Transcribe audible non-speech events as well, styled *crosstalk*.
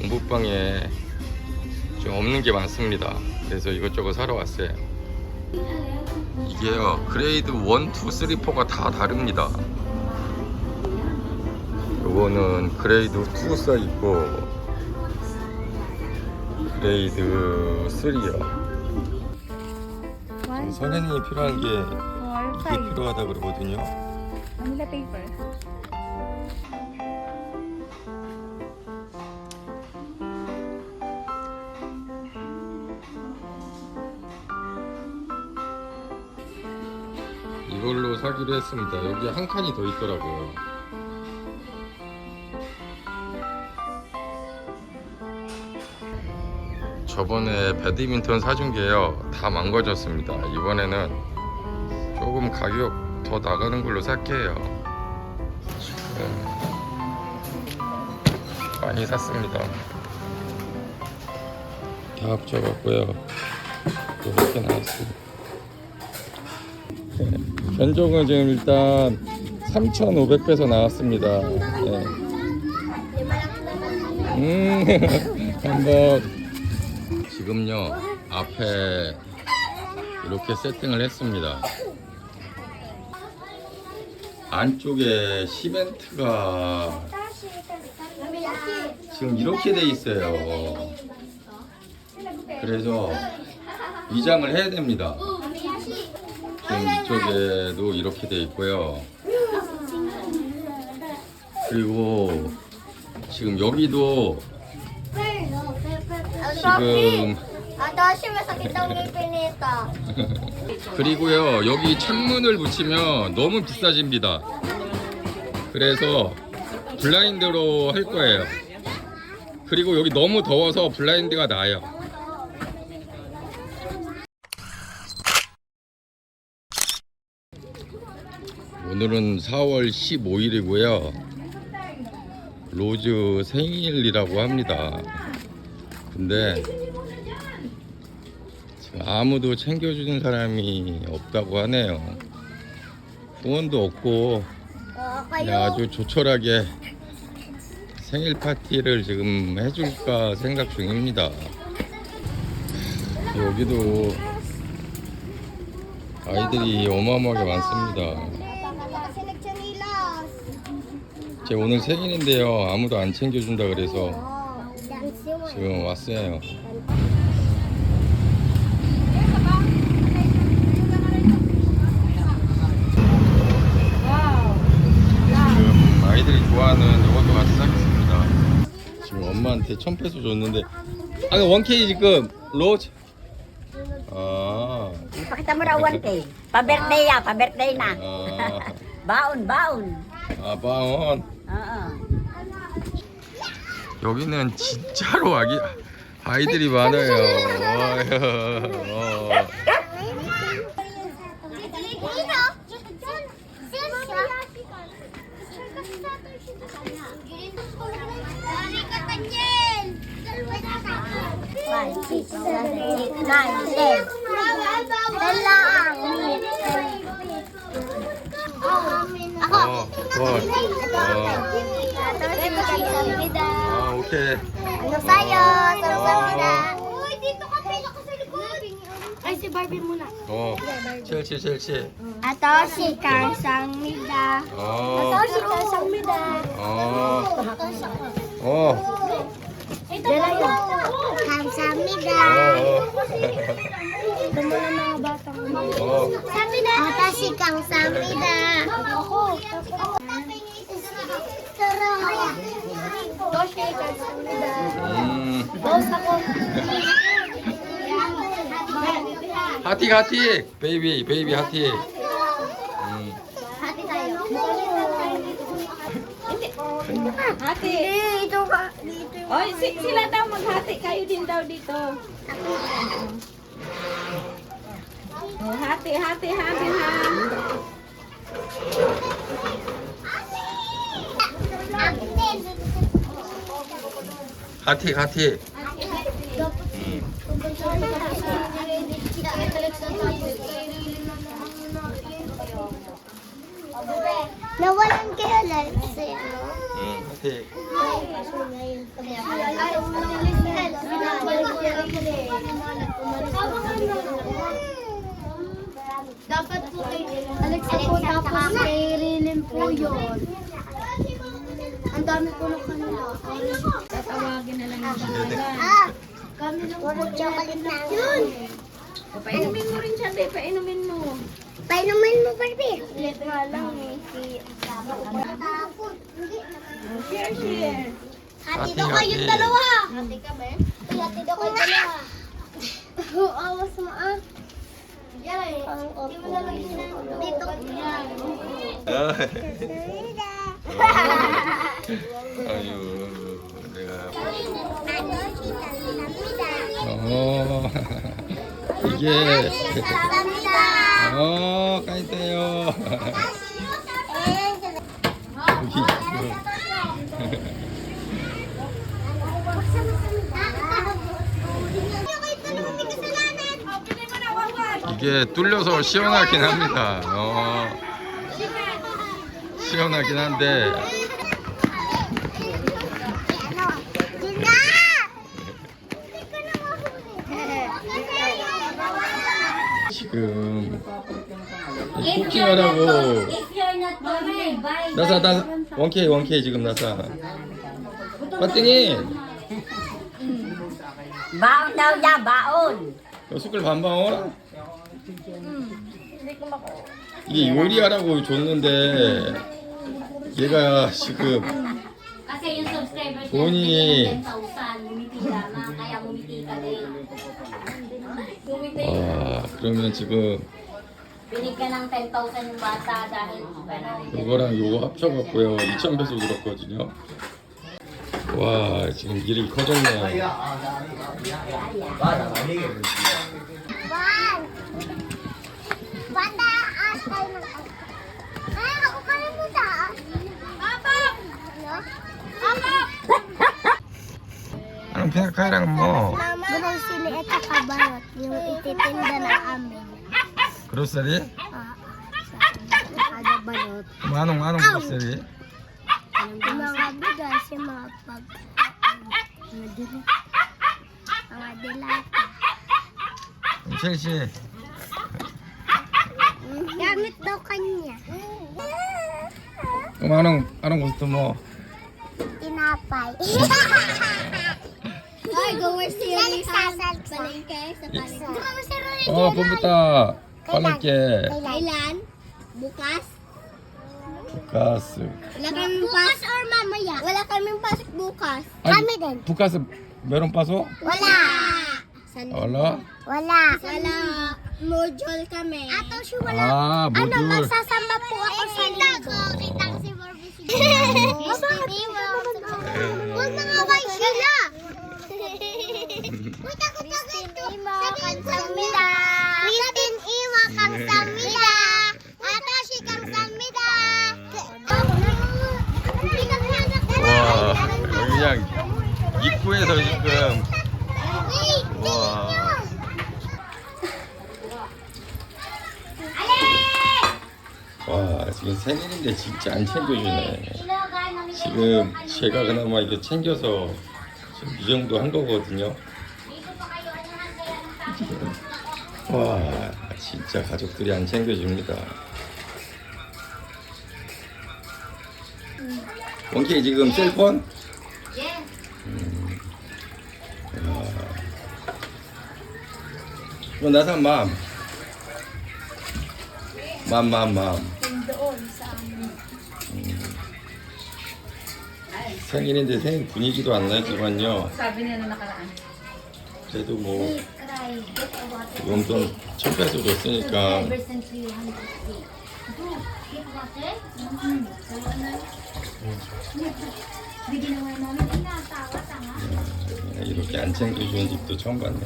공부방에 좀 없는 게 많습니다. 그래서 이것저것 사러 왔어요. 이게요, 그레이드 1, 2, 3, 4가 다 다릅니다. 요거는 그레이드 2 써있고, 그레이드 3요. 선생님이 필요한 게 이게 필요하다 그러거든요. 이걸로 사기로 했습니다. 여기 한 칸이 더 있더라고요. 저번에 배드민턴 사준 게요. 다 망가졌습니다. 이번에는 조금 가격 더 나가는 걸로 살게요. 지금 많이 샀습니다. 다 합쳐갖고요. 이렇게 나왔습니다. 견종은 지금 일단 3,500peso 나왔습니다. 네. 음, *laughs* 한번 지금요 앞에 이렇게 세팅을 했습니다. 안쪽에 시멘트가 지금 이렇게 돼 있어요. 그래서 위장을 해야 됩니다. 지금 이쪽에도 이렇게 돼 있고요. 그리고 지금 여기도 지금. *laughs* 그리고요 여기 창문을 붙이면 너무 비싸집니다. 그래서 블라인드로 할 거예요. 그리고 여기 너무 더워서 블라인드가 나요. 오늘은 4월 15일이고요. 로즈 생일이라고 합니다. 근데 아무도 챙겨주는 사람이 없다고 하네요. 후원도 없고. 아주 조촐하게 생일 파티를 지금 해줄까 생각 중입니다. 여기도 아이들이 어마어마하게 많습니다. 제 오늘 생일인데요. 아무도 안 챙겨준다 그래서. 지금 왔어요. 지금 아이들이 좋아하는 같이 사겠습니다. 지금 엄마한테 1000페소 줬는데 아, 원 k 지금 로즈. 아, Ipakita mo raw 1K. Pa-birthday ya, pa-birthday na. 아, *laughs* Baon, baon. 아, 바온. 여기는 진짜로 아기 아이들이 많아요. 어. Five, six, seven, eight, nine, ten. Ten lang. Ako. 어, 원. 어. 감사합니다. 아, 오케이. Ano sa'yo? Kamsahamnida. Uy, dito ka pila ka sa likod. Ay, si Barbie muna. 어, 첼시, 첼시. Ato si Kamsahamnida. 어, si Kamsahamnida. 어, 어, Dalayo. Kamsahamnida. 어, Ito mo na mga batang. 어. Samida. Ata si Kamsahamnida. Ako. Ito si Kamsahamnida. 음, Boss ako. 하티, 하티. 베이비, 베이비 하티. 음, Hati tayo. Hati. Dito ka. Dito yung... Oy, si- sila daw maghati kayo din daw dito. Oh, hati, hati, hati, ha. 하티, 하티. Nawalan kayo lang sa'yo. 음, 하티. Ay, Dapat po kay Alexa po tapos kay Rilin po yun. Ang dami po ng kanila. Tawagin na lang yung pangalan. Kami lang po. chocolate na. Yun! O, painumin mo rin siya, babe. Painumin mo. Painumin mo, babe. Let nga lang eh. Si Tama ko Share, share. Hati daw kayong dalawa. Hati ka, babe. Hati daw kayong dalawa. *laughs* Awas mo ah. Yay! Hindi mo na lang Dito. Dito. *laughs* Ayun. 어, 이게. 어, 까이떼요. 이게 뚫려서 시원하긴 합니다. 어, 시원하긴 한데. 지금 이 쿠킹하라고 나사 나사 원케이 원케이 지금 나사 빠띵이 Baon daw niya, baon. 너 숟갈 와라 이게 요리하라고 줬는데 얘가 지금 Kasi yung subscribers 돈이 10,000, bumiti lamang, kaya bumiti ka din. 아 그러면 지금 Binigyan ng 10,000 yung bata dahil pero 요거랑 요거 합쳐갖고요 2,000배속 들었거든요 와 지금 일이 커졌네 One. Banda, aas tayo ng Ay, ako kaya mo taas. Papa! Ano? Papa! anong pinakairang mo Gurong sili at saka yang yung ititinda na amin. Grocery? Ah, ada balot. Mana mana terus Yung mga bigas, yung mga mau Mga dila. Mga dila. Sige, sige. Gamit daw kanya. Kung anong, mau? gusto. nagagawa sa palengke, sa palengke. Oo, oh, pumunta. Palengke. Kailan? Bukas? Bukas. Wala kaming bukas or mamaya? Wala kaming pasok bukas. Ay, Kami din. Bukas, meron pasok? Wala. Wala? Wala. Wala. Module kami. Ato si wala. Ah, ano, module. Ano, magsasamba po ako eh, sa linggo. Kitang si Barbie si *laughs* Barbie. Huwag na nga sila. Kamsamida. Christine Iwa, kamsamida. Atashi, kamsamida. 와 그냥 입구에서 지금 와 와, 지금 생일인데 진짜 안 챙겨주네. 지금 제가 그나마 이게 챙겨서 지금 이 정도 한 거거든요. 와, 진짜 가족들이 안 챙겨줍니다. 원케이 지금 셀폰? 음. 야. 나산 맘. 맘, 맘, 맘. 음. 생일인데 생일 분위기도 안 나지만요. Sabi niya na nakaraan. 그래도 뭐 용돈 천 배소 줬으니까 이렇게 안 챙겨주는 집도 처음 봤네.